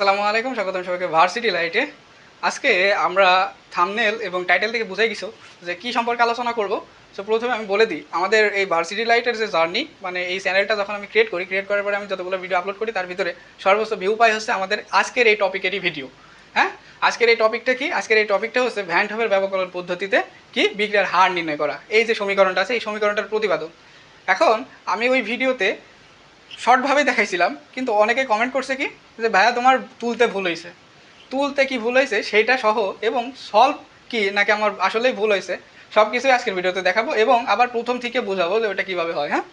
আসসালামু আলাইকুম, স্বাগতম সবাইকে ভার্সিটি লাইটে আজকে আমরা থামনেল এবং টাইটেল থেকে বুঝাই গেছো যে কি সম্পর্কে আলোচনা করব। সো প্রথমে আমি বলে দিই, আমাদের এই ভার্সিটি লাইটের যে জার্নি মানে এই চ্যানেলটা যখন আমি ক্রিয়েট করি ক্রিয়েট করার পরে আমি যতগুলো ভিডিও আপলোড করি, তার ভিতরে সর্বোচ্চ ভিউ পাই হচ্ছে আমাদের আজকের এই টপিকেরই ভিডিও হ্যাঁ? আজকের এই টপিকটা কি? আজকের এই টপিকটা হচ্ছে ভ্যান্টহবের ব্যবকলন পদ্ধতিতে কি বিক্রিয়ার হার নির্ণয় করা। এই যে সমীকরণটা আছে, এই সমীকরণটার প্রতিপাদন। এখন আমি ওই ভিডিওতে শর্টভাবে দেখাইছিলাম, কিন্তু অনেকে কমেন্ট করছে কি, যে ভাইয়া তোমার তুলতে ভুল হয়েছে তুলতে কি ভুল হয়েছে সেইটা সহ এবং সলভ কি নাকি আমার আসলেই ভুল হয়েছে সব কিছুই আজকের ভিডিওতে দেখাবো এবং আবার প্রথম থেকে বোঝাবো যে ওটা কীভাবে হয় হ্যাঁ?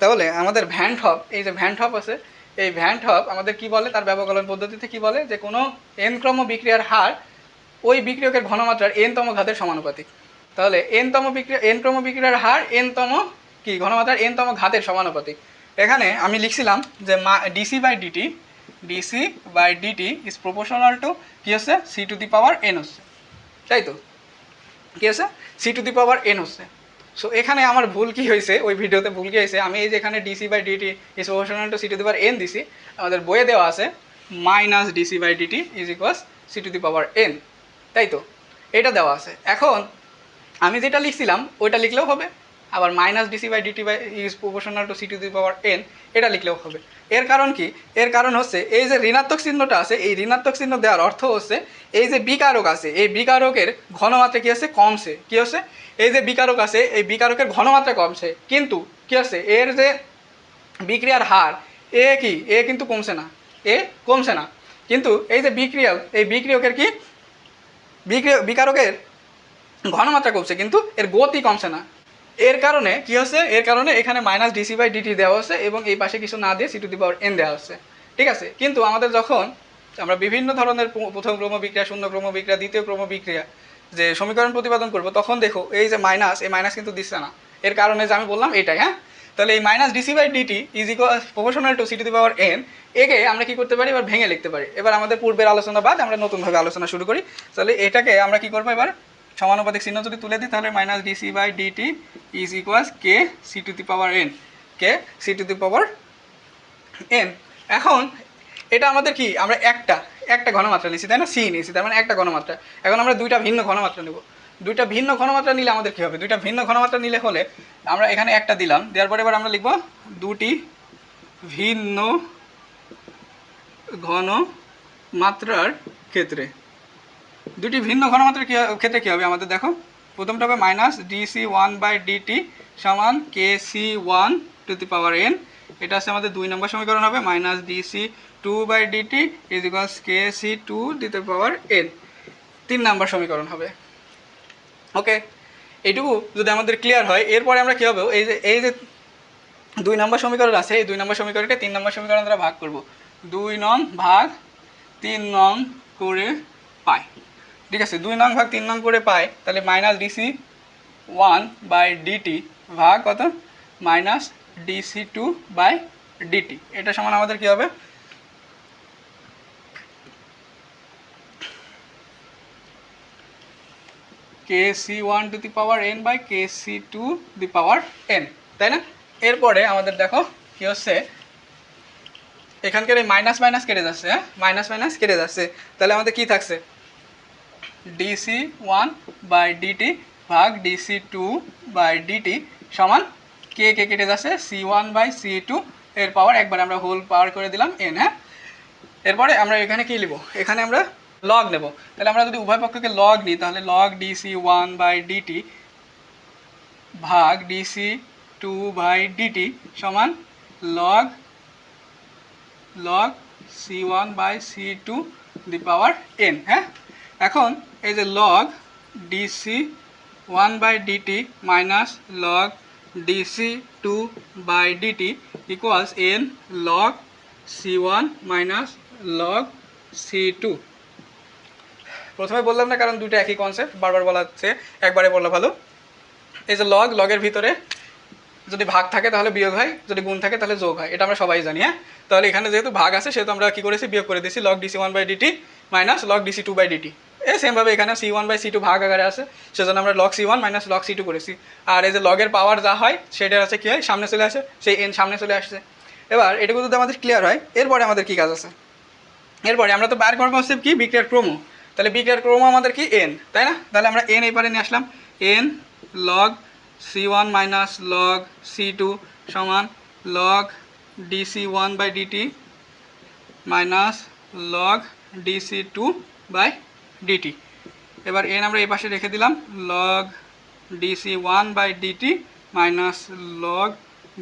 তাহলে আমাদের ভ্যান হপ এই যে ভ্যান হপ আছে, এই ভ্যান হপ আমাদের কি বলে, তার ব্যবকলন পদ্ধতিতে কি বলে, যে কোনো এন ক্রম বিক্রিয়ার হার ওই বিক্রিয়কের ঘনমাত্রার এনতম ঘাতের সমানুপাতিক। তাহলে এনতম বিক্রিয়া এন ক্রম বিক্রিয়ার হার এনতম কি, ঘনমাত্রার এনতম ঘাতের সমানুপাতিক। এখানে আমি লিখছিলাম যে মা DC by DT DC by DT is proportional to কী হচ্ছে? C to the power N হচ্ছে। তাই তো? কী হচ্ছে? C to the power N হচ্ছে। সো এখানে আমার ভুল কী হয়েছে? ওই ভিডিওতে ভুল কি হয়েছে? আমি এই যে এখানে DC by DT is proportional to C to the power N দিছি, আমাদের বইয়ে দেওয়া আছে minus DC by DT is equals C to the power N তাই তো? এটা দেওয়া আছে। এখন, আমি যেটা লিখছিলাম, ওইটা লিখলেও হবে। আবার minus DC by DT by is proportional to C to the power N এটা লিখলেও হবে। এর কারণ কি? এর কারণ হচ্ছে, এই যে ঋণাত্মক চিহ্নটা আছে, এই ঋণাত্মক চিহ্ন দেওয়ার অর্থ হচ্ছে, এই যে বিকারক আছে, এই বিকারকের ঘনমাত্রা কী আছে? কমছে। কী হচ্ছে? এই যে বিকারক আছে, এই বিকারকের ঘনমাত্রা কমছে। কিন্তু কী হচ্ছে? এর যে বিক্রিয়ার হার, এ কি? এ কিন্তু কমছে না। এ কমছে না। কিন্তু এই যে বিক্রিয়ক এই বিক্রিয়কের কি? বিক্রিয়, বিকারকের ঘনমাত্রা কমছে, কিন্তু এর গতি কমছে না। এর কারণে কি হচ্ছে? এর কারণে এখানে মাইনাস ডিসি বাই ডিটি দেওয়া হচ্ছে এবং এই পাশে কিছু না দিয়ে C to the power N দেওয়া হচ্ছে। ঠিক আছে? কিন্তু আমাদের যখন আমরা বিভিন্ন ধরনের প্রথম ক্রম বিক্রিয়া, শূন্য ক্রম বিক্রিয়া, দ্বিতীয় ক্রম বিক্রিয়া যে সমীকরণ প্রতিপাদন করব, তখন দেখো এই যে মাইনাস এই মাইনাস কিন্তু দিচ্ছে না। এর কারণে যে আমি বললাম এটাই হ্যাঁ? তাহলে এই minus DC by DT is equal proportional to C to the power N একে আমরা কি করতে পারি? এবার ভেঙে লিখতে পারি। এবার আমাদের পূর্বের আলোচনা বাদ আমরা নতুনভাবে আলোচনা শুরু করি। তাহলে এটাকে আমরা কি করব এবার? সমানুপাতিক চিহ্ন যদি তুলে দিই, তাহলে minus DC by DT is equals K C to the power N K C to the power N এখন, এটা আমাদের কি? আমরা একটা একটা ঘনমাত্রা নিয়েছি তাই না? সি নিয়েছি তার মানে একটা ঘনমাত্রা। এখন আমরা দুইটা ভিন্ন ঘনমাত্রা নেব। দুইটা ভিন্ন ঘনমাত্রা নিলে আমাদের কী হবে? দুইটা ভিন্ন ঘনমাত্রা নিলে হলে আমরা এখানে একটা দিলাম, দেওয়ার পরে এবার আমরা লিখব দুটি ভিন্ন ঘন মাত্রার ক্ষেত্রে। দুটি ভিন্ন ঘনমাত্রার ক্ষেত্রে কী হবে? আমাদের দেখো, প্রথমটা হবে minus DC one by DT সমান K C one to the power N এটা হচ্ছে আমাদের দুই নম্বর সমীকরণ হবে minus DC two by DT is equals K C two the power N তিন নম্বর সমীকরণ হবে। ওকে এইটুকু যদি আমাদের ক্লিয়ার হয়, এরপরে আমরা কী হবে? এই যে এই যে দুই নম্বর সমীকরণ আছে, এই দুই নম্বর সমীকরণকে তিন নম্বর সমীকরণ দ্বারা ভাগ করব। দুই নং ভাগ তিন নং করে পাই। ঠিক আছে, দুই নং ভাগ, তিন নং করে পাই, তাহলে minus DC one by DT ভাগ কত? Minus DC two by DT এটা সমান আমাদের কী হবে? K C one to the power N by K C two the power N তাই না? এরপরে আমাদের দেখো কি হচ্ছে? এখানকার এই মাইনাস মাইনাস কেটে যাচ্ছে হ্যাঁ? মাইনাস মাইনাস কেটে যাচ্ছে। তাহলে আমাদের কি থাকছে? ডিসি ওয়ান বাই ডিটি ভাগ ডিসি টু বাই ডিটি সমান কে কে কেটে যাচ্ছে C one by C two এর পাওয়ার একবার আমরা হোল পাওয়ার করে দিলাম এন হ্যাঁ? এরপরে আমরা এখানে কি নিব এখানে আমরা লগ নেব। তাহলে আমরা যদি উভয় পক্ষকে লগ নিই, তাহলে log DC one by DT ভাগ ডিসি টু বাই ডিটি সমান log one by C two the power N হ্যাঁ? এখন এই যে log DC one by DT minus log DC two by DT equals N log C one minus log C two প্রথমে বললাম না কারণ দুটো একই কনসেপ্ট বারবার বলা হচ্ছে, একবারে বলা ভালো। এই যে লগ লগের ভিতরে যদি ভাগ থাকে তাহলে বিয়োগ হয়, যদি গুণ থাকে তাহলে যোগ হয়, এটা আমরা সবাই জানি হ্যাঁ? তাহলে এখানে যেহেতু ভাগ আছে, সেহেতু আমরা কী করেছি? বিয়োগ করে দিয়েছি log DC one by DT minus log DC two by DT এই সেমভাবে এখানে C one by C two ভাগ আকারে আছে। সেজন্য আমরা log C one minus log C two করেছি। আর এই যে লগের পাওয়ার যা হয়, সেটা আছে কী হয়, সামনে চলে আসে, সেই এন সামনে চলে আসছে। এবার, এটুকু যদি আমাদের ক্লিয়ার হয়, এরপরে আমাদের কী কাজ আছে? এরপরে আমরা তো বার করব হচ্ছে কি? বিক্রিয়ার ক্রম। তাহলে বিক্রিয়ার ক্রম আমাদের কি? এন তাই না? তাহলে আমরা এন এই পারে নিয়ে আসলাম। N log C one minus log C two সমান log DC one by DT minus log DC two by DT এবার এন আমরা এই পাশে রেখে দিলাম। Log DC one by DT minus log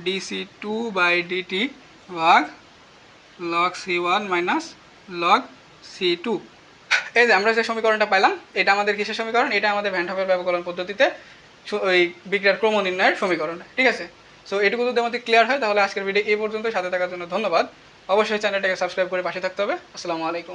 DC two by DT ভাগ log C one minus log C two এই যে আমরা যে সমীকরণটা পাইলাম, এটা আমাদের কিসের সমীকরণ? এটা আমাদের ভ্যানহফের ব্যবকলন পদ্ধতিতে ওই বিক্রিয়ার ক্রম নির্ণয়ের সমীকরণ। ঠিক আছে? সো এটুকু যদি আমাদের ক্লিয়ার হয়, তাহলে আজকের ভিডিও এই পর্যন্ত সাথে থাকার জন্য ধন্যবাদ। অবশ্যই চ্যানেলটাকে সাবস্ক্রাইব করে পাশে থাকতে হবে। আসসালামু আলাইকুম।